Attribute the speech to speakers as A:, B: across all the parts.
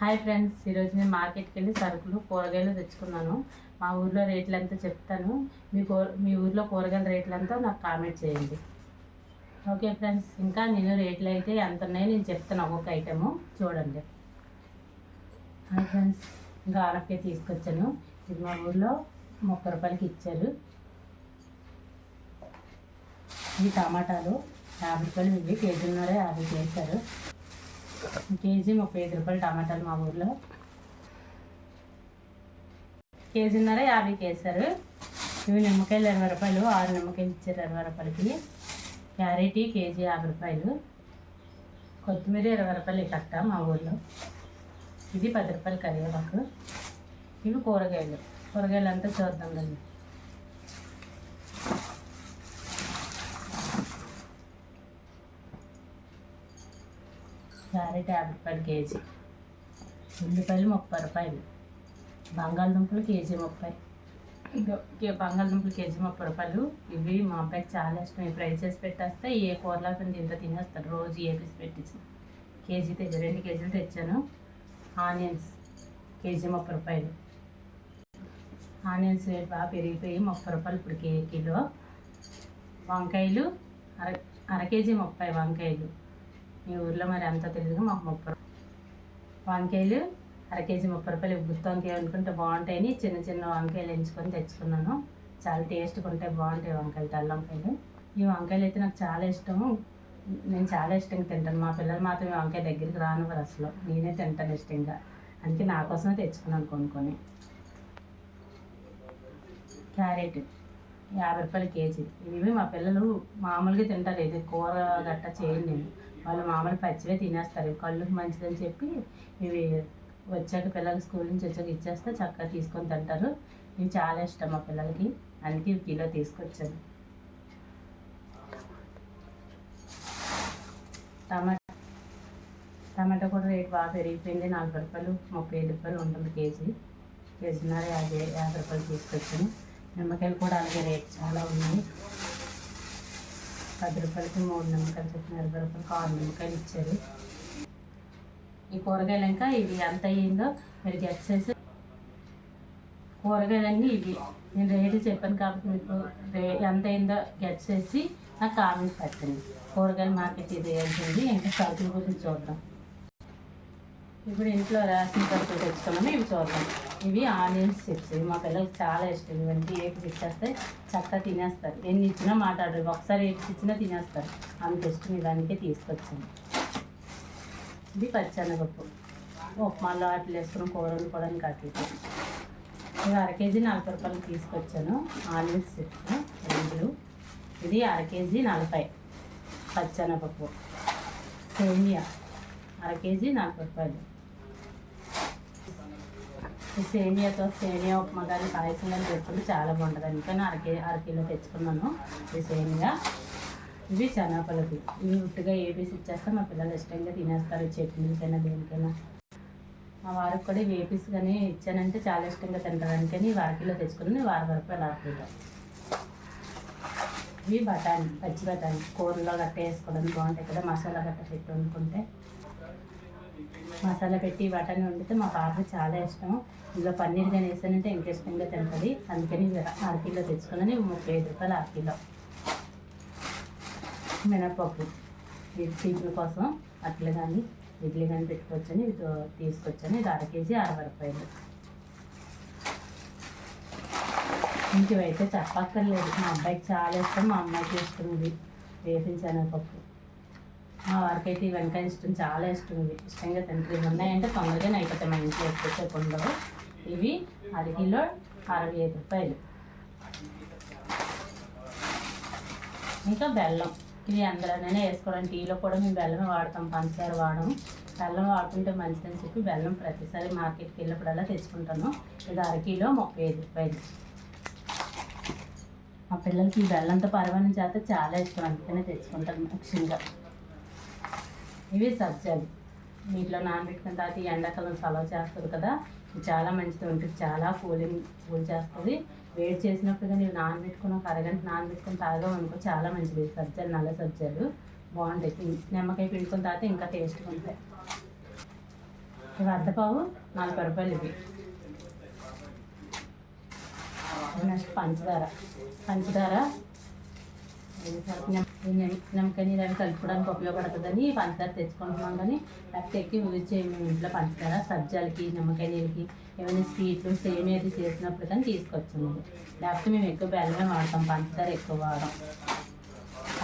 A: Hi friends ఈరోజు నేను మార్కెట్కి వెళ్ళి సరుకులు కూరగాయలు తెచ్చుకున్నాను. మా ఊర్లో రేట్లు ఎంతో చెప్తాను. మీ కూ మీ ఊర్లో కూరగాయల రేట్లు అంతా నాకు కామెంట్ చేయండి. ఓకే ఫ్రెండ్స్ ఇంకా నేను రేట్లు అయితే ఎంత ఉన్నాయో నేను చెప్తాను ఒక్కొక్క ఐటెము. చూడండి. హాయ్ ఫ్రెండ్స్ ఇంకా ఆనపకాయ తీసుకొచ్చాను. ఇది మా ఊర్లో ముప్పై రూపాయలకి ఇచ్చారు. ఈ టమాటాలు యాభై రూపాయలు ఇవి కేజీన్నర యాభై చేశారు కేజీ ముప్పై ఐదు రూపాయలు టమాటాలు మా ఊర్లో. కేజీన్నర యాభైకి కేసారు. ఇవి నిమ్మకాయలు ఇరవై రూపాయలు ఆరు నిమ్మకాయలు ఇచ్చారు ఇరవై రూపాయలకి. క్యారెట్ కేజీ యాభై రూపాయలు. కొత్తిమీర ఇరవై రూపాయలు కట్ట మా ఊర్లో. ఇది పది రూపాయలు కరివేపాకు. ఇవి కూరగాయలు. కూరగాయలు అంతా చూద్దాం క్యారెట్ యాభై రూపాయలు కేజీ. ఉల్లిపాయలు ముప్పై రూపాయలు. బంగాళదుంపలు కేజీ ముప్పై. కే- బంగాళదుంపలు కేజీ ముప్పై రూపాయలు. ఇవి మా అబ్బాయికి చాలా ఇష్టం. ఇవి ఫ్రై చేసి పెట్టేస్తే ఏ కూరలా ఇంత తినేస్తాడు. రోజు ఏ పీస్ పెట్టించి కేజీ తెచ్చి రెండు కేజీలు తెచ్చాను. ఆనియన్స్ కేజీ ముప్పై రూపాయలు. ఆనియన్స్ రేట్ బాగా పెరిగిపోయి ముప్పై రూపాయలు ఇప్పుడు కే కిలో. వంకాయలు అర అర కేజీ ముప్పై వంకాయలు. మీ ఊర్లో మరి అంత తెలియదు మాకు ముప్పై వంకాయలు అర కేజీ ముప్పై రూపాయలు గుత్తి వంకాయ అనుకుంటే బాగుంటాయని చిన్న చిన్న వంకాయలు ఎంచుకొని తెచ్చుకున్నాను. చాలా టేస్ట్గా ఉంటాయి బాగుంటాయి వంకాయలు తెల్ల వంకాయలు. ఈ వంకాయలు అయితే నాకు చాలా ఇష్టము. నేను చాలా ఇష్టంగా తింటాను. మా పిల్లలు మాత్రం ఈ వంకాయ దగ్గరికి రానివ్వరు అసలు. నేనే తింటాను ఇష్టంగా. అందుకే నా కోసమే తెచ్చుకున్నాను కొనుక్కొని. క్యారెట్ యాభై రూపాయలు కేజీ. ఇవి మా పిల్లలు మామూలుగా తింటారు. ఇది కూర గట్ట చేయండి నేను. వాళ్ళు మామూలు పచ్చివే తినేస్తారు. కళ్ళుకి మంచిదని చెప్పి ఇవి వచ్చాక పిల్లలు స్కూల్ నుంచి వచ్చాక ఇచ్చేస్తే చక్కగా తీసుకొని తింటారు. ఇవి చాలా ఇష్టం మా పిల్లలకి. అందుకే ఇవి కిలో తీసుకొచ్చాను. టమాటా టమాటా కూడా రేట్ బాగా పెరిగిపోయింది. నలభై రూపాయలు ముప్పై ఐదు రూపాయలు ఉంటుంది కేజీ. కేజీన్నర యాభై యాభై రూపాయలు తీసుకొచ్చాను. నిమ్మకాయలు కూడా అలాగే రేట్ చాలా ఉన్నాయి. పది రూపాయలకి మూడు నిమ్మకాయలు చెప్పిన ఇరవై రూపాయలకి ఆరు నిమ్మకాయలు ఇచ్చారు. ఈ కూరగాయలు ఇంకా ఇవి ఎంత అయ్యిందో మీరు గెట్ చేసి కూరగాయలన్నీ ఇవి. నేను రేటు చెప్పాను కాబట్టి మీకు రే ఎంత అయిందో గెట్ చేసి నాకు కామెంట్ పెట్టండి. కూరగాయల మార్కెట్ ఇది ఏంటండి ఇంకా సరుకుల గురించి చూద్దాం. ఇప్పుడు ఇంట్లో రేషన్ సరుకులు తెచ్చుకున్నాము ఇవి చూద్దాం. ఇవి ఆనియన్స్ చిప్స్. ఇవి మా పిల్లలకి చాలా ఇష్టం. ఇవన్నీ ఏపీ ఇచ్చేస్తే చక్కగా తినేస్తారు. ఎన్ని ఇచ్చినా మాట్లాడరు. ఒకసారి ఏపీ ఇచ్చినా తినేస్తారు. అంత ఇష్టం. ఇదానికే తీసుకొచ్చాను. ఇది పచ్చెనగప్పు. ఉప్మాలో అట్లా వేసుకుని కూర వండుకోవడానికి అట్లా ఇది అర కేజీ నలభై రూపాయలు తీసుకొచ్చాను. ఆనియన్స్ చిప్స్ రెండు. ఇది అర కేజీ నలభై. పచ్చెనగపప్పు సేమియా. అర కేజీ నలభై రూపాయలు. సేమియాతో సేమియా ఉప్మా కానీ పాయసం కానీ పెట్టుకుంటే చాలా బాగుంటుంది. అందుకని అర అరకిలో తెచ్చుకున్నాను ఈ సేమియా. ఇవి శనగపలకి ఇవి ఉట్టిగా ఏపీసి ఇచ్చేస్తే మా పిల్లలు ఇష్టంగా తినేస్తారు చట్నీకైనా దేనికైనా. మా వారికి కూడా ఇవి ఏపీస్ కానీ ఇచ్చానంటే చాలా ఇష్టంగా తింటారు. అందుకని వారకిలో తెచ్చుకుని వారం అలా అరకిలో ఇవి బఠానీ పచ్చి బఠానీ. కూరలో గట్ట వేసుకోవడానికి బాగుంటాయి కదా మసాలా గట్ట పెట్టి వండుకుంటే. మసాలా పెట్టి బఠానీ వండితే మా పాపకి చాలా ఇష్టం. ఇందులో పన్నీర్ కానీ వేసానంటే ఇంకా ఇష్టంగా తింటుంది. అందుకని ఇవి అరకిలో తెచ్చుకున్నాను ముప్పై ఐదు రూపాయలు అరకిలో మినపప్పు ఇది కోసం అట్లా కానీ ఇడ్లీ కానీ పెట్టుకోవచ్చని ఇది తీసుకొచ్చాను. ఇది అర కేజీ అరవై రూపాయలు. ఇంటివైతే చెప్పక్కర్లేదు. మా అబ్బాయికి చాలా ఇష్టం. మా అమ్మాయికి ఇష్టం ఇది. వేసిన శనగపప్పు. మా వారికి అయితే వెనకాయ ఇష్టం చాలా ఇష్టం ఇష్టంగా తింటారు. ఇవి ఉన్నాయంటే తొందరగానే అయిపోతాయి మా ఇంట్లో ఎక్కువసేపు ఉండవు ఇవి అర కిలో అరవై ఐదు రూపాయలు. ఇంకా బెల్లం. ఇవి అందులోనే వేసుకోవడానికి టీలో కూడా మేము బెల్లమే వాడతాం పంచదార వాడడం బెల్లం వాడుకుంటే మంచిదని చెప్పి బెల్లం ప్రతిసారి మార్కెట్కి వెళ్ళినప్పుడల్లా తెచ్చుకుంటాను. ఇది అర కిలో ముప్పై ఐదు రూపాయలు. మా పిల్లలకి ఈ బెల్లంతో పరమాణం చేస్తే చాలా ఇష్టం. అందుకనే తెచ్చుకుంటాను ముఖ్యంగా. ఇవి సబ్జాలు వీటిలో నానబెట్టుకున్న తర్వాత ఈ ఎండాకాలం సలవ చేస్తుంది కదా చాలా మంచిది. ఉంటుంది చాలా కూలింగ్ కూల్ చేస్తుంది. వేడి చేసినప్పుడు కానీ ఇవి నానబెట్టుకుని ఒక అరగంట నానబెట్టుకుని తాగా అనుకో చాలా మంచిది. ఈ సబ్జాలు నల్ల సబ్జాలు బాగుంటాయి. నిమ్మకాయ పిండుకున్న తర్వాత ఇంకా టేస్ట్గా ఉంటాయి. ఇవి అద్దపావు నలభై రూపాయలు ఇవి నెక్స్ట్ పంచదార. పంచదార నిమ్మకాయ అవి కలుపుకోవడానికి ఉపయోగపడుతుందని పంచదార తెచ్చుకుంటున్నాం కానీ లేకపోతే ఎక్కువ యూజ్ చేయము ఇంట్లో పంచదార సబ్జాలకి నిమ్మకాయ నీళ్ళకి ఏమైనా స్వీట్లు సేమ్ ఏది చేసినప్పుడు కానీ తీసుకొచ్చాము. లేకపోతే మేము ఎక్కువ బెల్లమే వాడతాం పంచదార ఎక్కువ వాడడం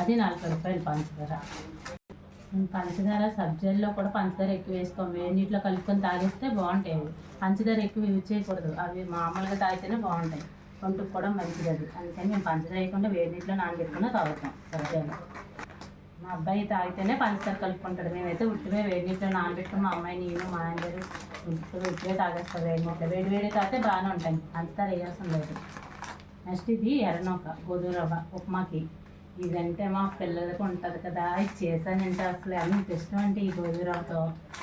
A: అది నలభై రూపాయలు పంచదార. పంచదార సబ్జీల్లో కూడా పంచదార ఎక్కువ వేసుకోం. వేడి నీటిలో కలుపుకొని తాగిస్తే బాగుంటాయి పంచదార ఎక్కువ యూజ్ చేయకూడదు. అవి మామూలుగా తాగితేనే బాగుంటాయి. ఒంటికి కూడా మంచిది అది. అందుకని మేము పంచదార వేయకుండా వేడి నీటిలో నానబెట్టుకుని తాగుతాం సబ్జీలు మా అబ్బాయి తాగితేనే పంచదార కలుపుకుంటాడు. మేమైతే ఉట్టివే వేడి నీటిలో నానబెట్టుకుని మా అమ్మాయి నేను మా అందరు ఉట్టివే ఉట్టివే తాగేస్తారు వేడి నీటిలో. వేడి వేడి తాగితే బాగానే ఉంటాయి. పంచదార వేయాల్సిన లేదు. నెక్స్ట్ ఇది ఎర్రనొక గోధుమ రవ్వ ఉప్మాకి. ఇదంటే మా పిల్లలకు ఉంటుంది కదా. ఇది చేశానంటే అసలు అంత ఇష్టం అంటే ఈ గోధుమ రవ్వతో.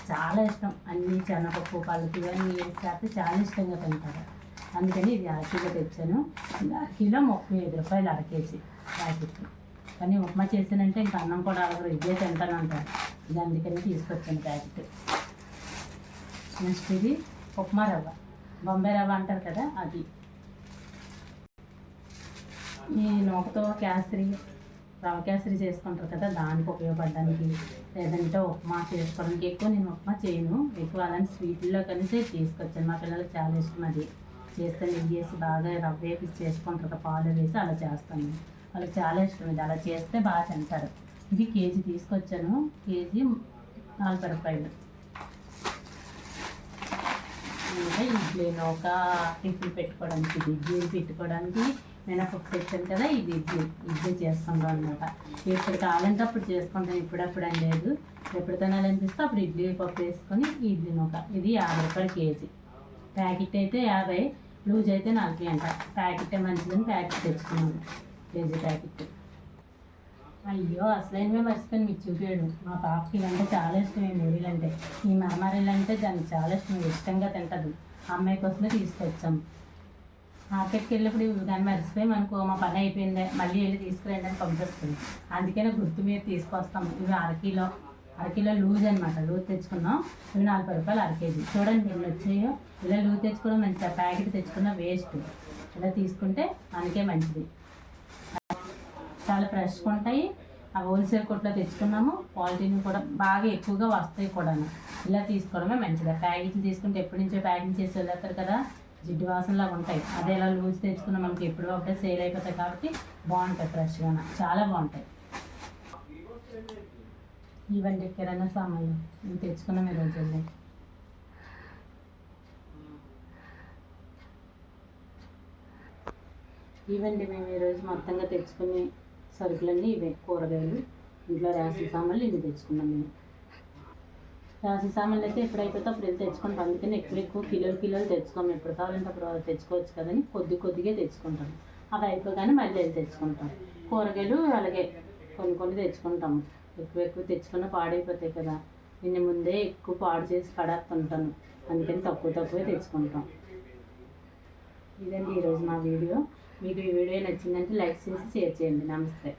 A: చాలా ఇష్టం. అన్ని శనగపప్పు పలుకు ఇవన్నీ చేస్తే చాలా ఇష్టంగా తింటారు. అందుకని ఇది అరకిలో తెచ్చాను. అరకిలో ముప్పై ఐదు రూపాయలు అరకేసి ప్యాకెట్ కానీ ఉప్మా చేసానంటే ఇంకా అన్నం కూడా అడగరు ఇదే తింటాను అంటారు ఇది అందుకని తీసుకొచ్చాను ప్యాకెట్. నెక్స్ట్ ఇది ఉప్మా రవ్వ. బొంబాయి రవ్వ అంటారు కదా అది. ఈ నూకతో కేసరి రవ్వ కేసరి చేసుకుంటారు కదా దానికి ఉపయోగపడడానికి లేదంటే ఉప్మా చేసుకోవడానికి ఎక్కువ నేను ఉప్మా చేయను. ఎక్కువ అలాంటి స్వీట్లో కలిసి తీసుకొచ్చాను. మా పిల్లలకి చాలా ఇష్టం అది. చేస్తే నెయ్యి వేసి బాగా రవ్వ వేసి చేసుకుంటారు పాలు వేసి అలా చేస్తాను. వాళ్ళకి చాలా ఇష్టం ఇది. అలా చేస్తే బాగా తింటారు. ఇది కేజీ తీసుకొచ్చాను. కేజీ నలభై రూపాయలు అంటే ఇడ్లీ ఒక టిఫిన్ పెట్టుకోవడానికి ఇది ఇడ్లీ పెట్టుకోవడానికి మినపప్పు తెచ్చాను కదా ఇది ఇడ్లీ. ఇడ్లీ చేసుకుంటాం అనమాట ఎప్పుడు కావాలంటే అప్పుడు చేసుకుంటాం ఇప్పుడప్పుడు అని లేదు. ఎప్పుడు తినాలనిపిస్తే అప్పుడు ఇడ్లీ పప్పు వేసుకొని ఇడ్లీ నూక ఇది యాభై రూపాయలు కేజీ. ప్యాకెట్ అయితే యాభై. లూజ్ అయితే నాకు అంట. ప్యాకెట్ మంచిదని ప్యాకెట్ తెచ్చుకున్నాను. KG packet. అయ్యో అసలైనవే మర్చిపోయాను. మీకు చూపించాడు మా పాపకి ఇవంటే చాలా ఇష్టం ఈ మూవీలు అంటే ఈ మరమరీలు అంటే దానికి చాలా ఇష్టం ఇష్టంగా తింటుంది. అమ్మాయి కోసమే తీసుకొచ్చాం. మార్కెట్కి వెళ్ళినప్పుడు దాన్ని మర్చిపోయి మనకు మా పని అయిపోయింది. మళ్ళీ వెళ్ళి తీసుకురండి అని పంపిస్తుంది. అందుకనే గుర్తు మీద తీసుకొస్తాం. ఇవి అరకిలో అరకిలో లూజ్ అనమాట లూజ్ తెచ్చుకున్నాం. ఇవి నలభై రూపాయలు అరకేజీ చూడండి ఎన్ని వచ్చాయో. ఇలా లూజ్ తెచ్చుకోవడం మంచిది? ప్యాకెట్ తెచ్చుకున్న వేస్ట్. ఇలా తీసుకుంటే మనకే మంచిది. చాలా ఫ్రెష్గా ఉంటాయి. ఆ హోల్సేల్ కొట్లో తెచ్చుకున్నాము. క్వాలిటీని కూడా బాగా ఎక్కువగా వస్తాయి కూడా ఇలా తీసుకోవడమే మంచిది. ప్యాకెట్లు తీసుకుంటే ఎప్పటి నుంచో ప్యాకింగ్ చేసి వెళ్ళేస్తారు కదా. జిడ్డు వాసనలాగా ఉంటాయి. అదే ఇలా లూజ్ తెచ్చుకున్నాం మనకి ఎప్పుడు ఒకటే సేల్ అయిపోతాయి కాబట్టి బాగుంటాయి ఫ్రెష్గా చాలా బాగుంటాయి. ఇవండి కిరాణా సామాన్లు ఇవి తెచ్చుకున్నాం ఈరోజు వెళ్ళి ఇవండి మేము ఈరోజు మొత్తంగా తెచ్చుకునే సరుకులన్నీ ఇవే కూరగాయలు ఇంట్లో రాసిన సామాన్లు ఇవి తెచ్చుకున్నాం మేము రాసిన సామాన్లు అయితే ఎప్పుడైపోతే అప్పుడు వెళ్ళి తెచ్చుకుంటాం అందుకని ఎక్కువ ఎక్కువ కిలోలు కిలోలు తెచ్చుకోము ఎప్పుడు కావాలంటే అప్పుడు తెచ్చుకోవచ్చు కదని కొద్ది కొద్దిగా తెచ్చుకుంటాం అవి అయిపోగానే మళ్ళీ వెళ్ళి తెచ్చుకుంటాం కూరగాయలు అలాగే కొన్ని కొన్ని తెచ్చుకుంటాము ఎక్కువ ఎక్కువ తెచ్చుకున్న పాడైపోతాయి కదా. నేను ముందే ఎక్కువ పాడు చేసి పడేస్తుంటాను. అందుకని తక్కువ తక్కువే తెచ్చుకుంటాం. ఇదండి ఈరోజు మా వీడియో. మీకు ఈ వీడియో నచ్చిందంటే లైక్ చేసి షేర్ చేయండి. నమస్తే.